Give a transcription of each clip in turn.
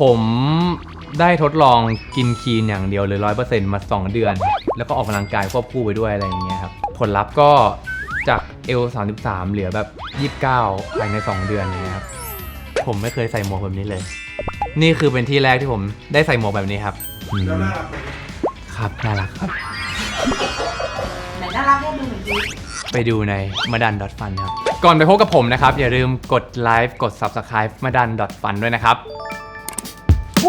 ผมได้ทดลองกินคีนอย่างเดียวเลยร้อยเปอร์เซ็นต์มา 2 เดือน แล้วก็ออกกำลังกายควบคู่ไปด้วยอะไรอย่างเงี้ยครับ ผลลัพธ์ก็จากเอล33 เหลือแบบ 29ภายใน 2 เดือนเลยนะครับ ผมไม่เคยใส่หมวกแบบนี้เลย นี่คือเป็นที่แรกที่ผมได้ใส่หมวกแบบนี้ครับอืมแล้วน่ารักไหมครับน่ารักครับ ไหนน่ารักให้ดูหน่อยดิไปดูในมาดัน .fun ครับ ก่อนไปพบกับผมนะครับ อย่าลืมกดไลค์กด Subscribe มาดัน .fun ด้วยนะครับ สวั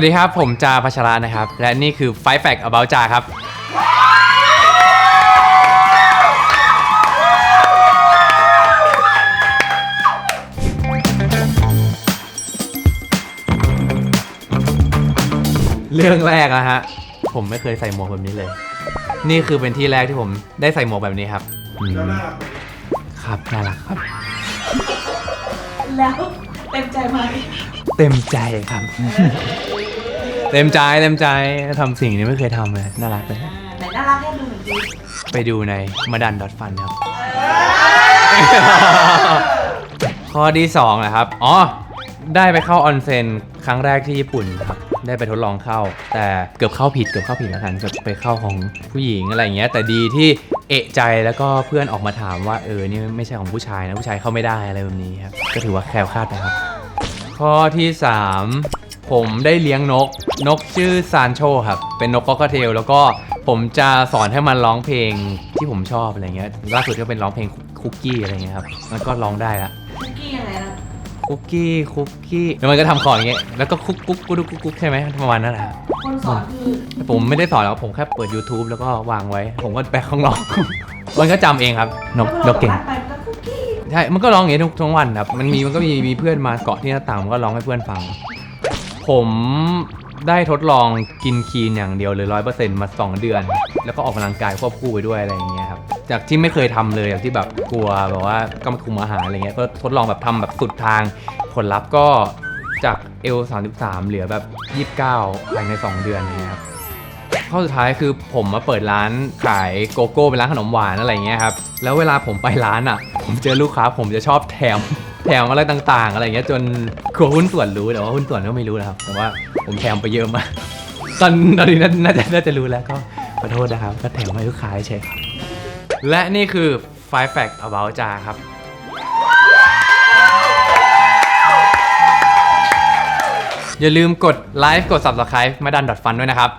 สดีครับ ผมจาพัชระนะครับ และนี่คือ Five Fact About จาครับ เรื่องแรกนะฮะ ผมไม่เคยใส่หมวกแบบนี้เลย นี่คือเป็นที่แรกที่ผมได้ใส่หมวกแบบนี้ครับ แล้วน่ารักไหมครับน่ารักครับ แล้วเต็มใจไหมเต็มใจครับ เต็มใจเต็มใจทำสิ่งนี้ไม่เคยทำเลยน่ารักเลยอ่าไหนน่ารักให้ดูหน่อยดิไปดูในมาดัน .fun ครับ ข้อที่2นะครับ อ๋อ ได้ไปเข้าออนเซ็นครั้งแรกที่ญี่ปุ่นครับ ได้ไปทดลองเข้า แต่เกือบเข้าผิดเกือบเข้าผิดแล้วกันเกือบไปเข้าของผู้หญิงอะไรอย่างเงี้ย แต่ดีที่ เอะใจแล้วก็เพื่อนออกมาถามว่าเออนี่ไม่ใช่ของผู้ชายนะผู้ชายเข้าไม่ได้อะไรแบบนี้ครับก็ถือว่าแคล้วคลาดไปครับ ข้อที่ 3 ผมได้เลี้ยงนก นกชื่อซานโชครับ เป็นนกก็กเทลแล้วก็ผมจะสอนให้มันร้องเพลงที่ผมชอบอะไรเงี้ยล่าสุดก็เป็นร้องเพลงคุกกี้อะไรเงี้ยครับมันก็ร้องได้ละคุกกี้ยังไงนะ คุกกี้คุกกี้แล้วมันก็ทำคออย่างเงี้ยแล้วก็คุกกุ๊กกุ๊กกุ๊กกุ๊กใช่ไหมประมาณนั้นแหละคนสอนคือแต่ผมไม่ได้สอนหรอกผมแค่เปิด YouTube แล้วก็วางไว้ ผมก็ไปข้างนอก มันก็จำเองครับนกนกเก่งแล้ววลาไปมันก็คุกกี้ใช่ มันก็ร้องอย่างนี้ทุกทั้งวันครับ มันมีมันก็มีมีเพื่อนมาเกาะที่หน้าต่างมันก็ร้องให้เพื่อนฟัง ผมได้ทดลองกินคีนอย่างเดียวเลยร้อยเปอร์เซ็นต์มา2เดือน แล้วก็ออกกำลังกายควบคู่ไปด้วยอะไรอย่างเงี้ยครับ จากที่ไม่เคยทำเลยจากที่แบบกลัวแบบว่าก็มาคุมอาหารอะไรเงี้ยก็ทดลองแบบทำแบบสุดทางผลลัพธ์ก็จากเอล33 เหลือแบบ 29ภายใน 2 เดือนอะไรเลยครับข้อสุดท้ายคือผมมาเปิดร้านขายโกโก้เป็นร้านขนมหวานอะไรเงี้ยครับแล้วเวลาผมไปร้านอะ ผมเจอลูกค้าผมจะชอบแถมแถมอะไรต่างๆ อะไรเงี้ยจนกลัวหุ้นส่วนรู้แต่ว่าหุ้นส่วนก็ไม่รู้นะครับแต่ว่าผมแถมไปเยอะมากตอนตอนนี้น่าน่าจะน่าจะรู้แล้วก็ขอโทษนะครับก็แถมให้ลูกค้าใช่ครับ และนี่คือ Five Fact About จาครับ อย่าลืมกดไลค์กด Subscribe มาดันดอทฟันด้วยนะครับ